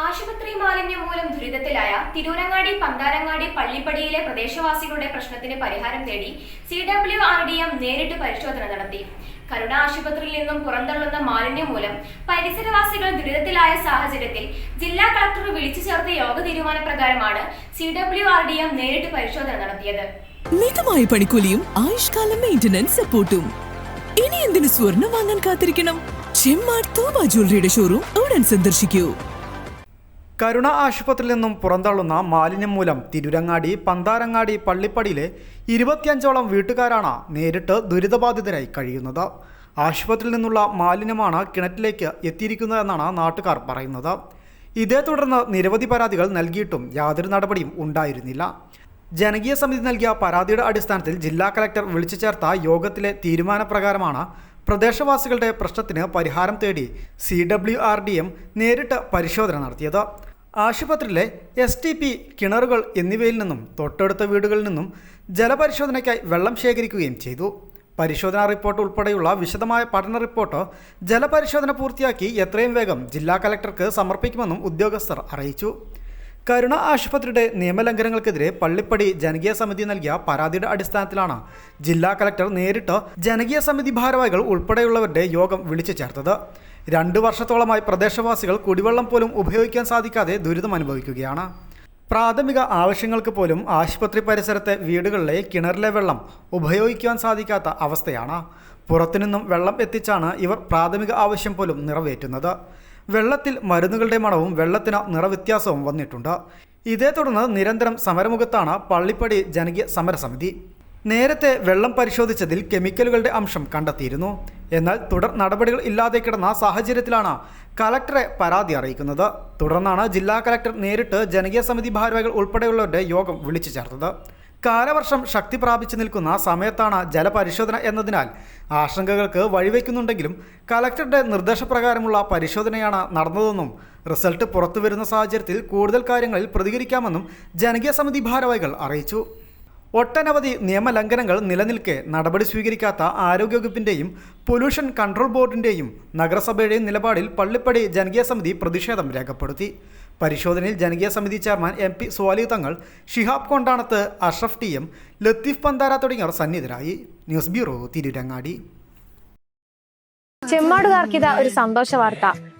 ആശുപത്രി മാലിന്യം മൂലം ദുരിതത്തിലായ തിരൂരങ്ങാടി പന്താരങ്ങാടി പള്ളിപ്പടിയിലെ പ്രദേശവാസികളുടെ പ്രശ്നത്തിന് പരിഹാരം തേടി C W R D M നേരിട്ട് പരിശോധന നടത്തി. കരുണ ആശുപത്രിയിൽ നിന്നും പുറന്തള്ളുന്ന മാലിന്യം മൂലം പരിസരവാസികൾ ദുരിതത്തിലായ സാഹചര്യത്തിൽ ജില്ലാ കളക്ടർ വിളിച്ചു ചേർത്ത യോഗ തീരുമാനപ്രകാരമാണ് C W R D M നേരിട്ട് പരിശോധന നടത്തിയത്. മിതമായ പണിക്കൂലിയും ആയുഷ്കാല മെയിന്റനൻസ് സപ്പോർട്ടും ഇനി എന്തിനു സ്വർണം വാങ്ങാൻ കാത്തിരിക്കണം? ചെമ്മാർ തോബ ജ്വല്ലറിയുടെ ഷോറൂം ഉടൻ സന്ദർശിക്കൂ. കരുണ ആശുപത്രിയിൽ നിന്നും പുറന്തള്ളുന്ന മാലിന്യം മൂലം തിരുരങ്ങാടി പന്താരങ്ങാടി പള്ളിപ്പടിയിലെ ഇരുപത്തിയഞ്ചോളം വീട്ടുകാരാണ് നേരിട്ട് ദുരിതബാധിതരായി കഴിയുന്നത്. ആശുപത്രിയിൽ നിന്നുള്ള മാലിന്യമാണ് കിണറ്റിലേക്ക് എത്തിയിരിക്കുന്നതെന്നാണ് നാട്ടുകാർ പറയുന്നത്. ഇതേ തുടർന്ന് നിരവധി പരാതികൾ നൽകിയിട്ടും യാതൊരു നടപടിയും ഉണ്ടായിരുന്നില്ല. ജനകീയ സമിതി നൽകിയ പരാതിയുടെ അടിസ്ഥാനത്തിൽ ജില്ലാ കലക്ടർ വിളിച്ചു ചേർത്ത യോഗത്തിലെ തീരുമാനപ്രകാരമാണ് പ്രദേശവാസികളുടെ പ്രശ്നത്തിന് പരിഹാരം തേടി C W R D M നേരിട്ട് പരിശോധന നടത്തിയത്. ആശുപത്രിയിലെ എസ് ടി പി കിണറുകൾ എന്നിവയിൽ നിന്നും തൊട്ടടുത്ത വീടുകളിൽ നിന്നും ജലപരിശോധനയ്ക്കായി വെള്ളം ശേഖരിക്കുകയും ചെയ്തു. പരിശോധനാ റിപ്പോർട്ട് ഉൾപ്പെടെയുള്ള വിശദമായ പഠന റിപ്പോർട്ട് ജലപരിശോധന പൂർത്തിയാക്കി എത്രയും വേഗം ജില്ലാ കലക്ടർക്ക് സമർപ്പിക്കുമെന്നും ഉദ്യോഗസ്ഥർ അറിയിച്ചു. കരുണ ആശുപത്രിയുടെ നിയമലംഘനങ്ങൾക്കെതിരെ പള്ളിപ്പടി ജനകീയ സമിതി നൽകിയ പരാതിയുടെ അടിസ്ഥാനത്തിലാണ് ജില്ലാ കലക്ടർ നേരിട്ട് ജനകീയ സമിതി ഭാരവാഹികൾ ഉൾപ്പെടെയുള്ളവരുടെ യോഗം വിളിച്ചു ചേർത്തത്. രണ്ടു വർഷത്തോളമായി പ്രദേശവാസികൾ കുടിവെള്ളം പോലും ഉപയോഗിക്കാൻ സാധിക്കാതെ ദുരിതം അനുഭവിക്കുകയാണ്. പ്രാഥമിക ആവശ്യങ്ങൾക്ക് പോലും ആശുപത്രി പരിസരത്തെ വീടുകളിലെ കിണറിലെ വെള്ളം ഉപയോഗിക്കാൻ സാധിക്കാത്ത അവസ്ഥയാണ്. പുറത്തുനിന്നും വെള്ളം എത്തിച്ചാണ് ഇവർ പ്രാഥമിക ആവശ്യം പോലും നിറവേറ്റുന്നത്. വെള്ളത്തിൽ മരുന്നുകളുടെ മണവും വെള്ളത്തിന് നിറവ്യത്യാസവും വന്നിട്ടുണ്ട്. ഇതേ തുടർന്ന് നിരന്തരം സമരമുഖത്താണ് പള്ളിപ്പടി ജനകീയ സമരസമിതി. നേരത്തെ വെള്ളം പരിശോധിച്ചതിൽ കെമിക്കലുകളുടെ അംശം കണ്ടെത്തിയിരുന്നു. എന്നാൽ തുടർ നടപടികൾ ഇല്ലാതെ കിടന്ന സാഹചര്യത്തിലാണ് കലക്ടറെ പരാതി അറിയിക്കുന്നത്. തുടർന്നാണ് ജില്ലാ കലക്ടർ നേരിട്ട് ജനകീയ സമിതി ഭാരവാഹികൾ ഉൾപ്പെടെയുള്ളവരുടെ യോഗം വിളിച്ചു ചേർത്തത്. കാലവർഷം ശക്തി പ്രാപിച്ചു നിൽക്കുന്ന സമയത്താണ് ജലപരിശോധന എന്നതിനാൽ ആശങ്കകൾക്ക് വഴിവെക്കുന്നുണ്ടെങ്കിലും കലക്ടറുടെ നിർദ്ദേശപ്രകാരമുള്ള പരിശോധനയാണ് നടന്നതെന്നും റിസൾട്ട് പുറത്തുവരുന്ന സാഹചര്യത്തിൽ കൂടുതൽ കാര്യങ്ങളിൽ പ്രതികരിക്കാമെന്നും ജനകീയ സമിതി ഭാരവാഹികൾ അറിയിച്ചു. ഒട്ടനവധി നിയമലംഘനങ്ങൾ നിലനിൽക്കെ നടപടി സ്വീകരിക്കാത്ത ആരോഗ്യവകുപ്പിന്റെയും പൊല്യൂഷൻ കൺട്രോൾ ബോർഡിന്റെയും നഗരസഭയുടെയും നിലപാടിൽ പള്ളിപ്പടി ജനകീയ സമിതി പ്രതിഷേധം രേഖപ്പെടുത്തി. പരിശോധനയിൽ ജനകീയ സമിതി chairman M P Swali Thangal Shihab കൊണ്ടാണത്ത് അഷ്റഫ് ടി എം ലത്തീഫ് പന്താര തുടങ്ങിയവർ സന്നിധരായി ന്യൂസ് ബ്യൂറോ തിരുരങ്ങാടി. ചെമ്മാടുകാർക്കിത ഒരു സന്തോഷ വാർത്ത.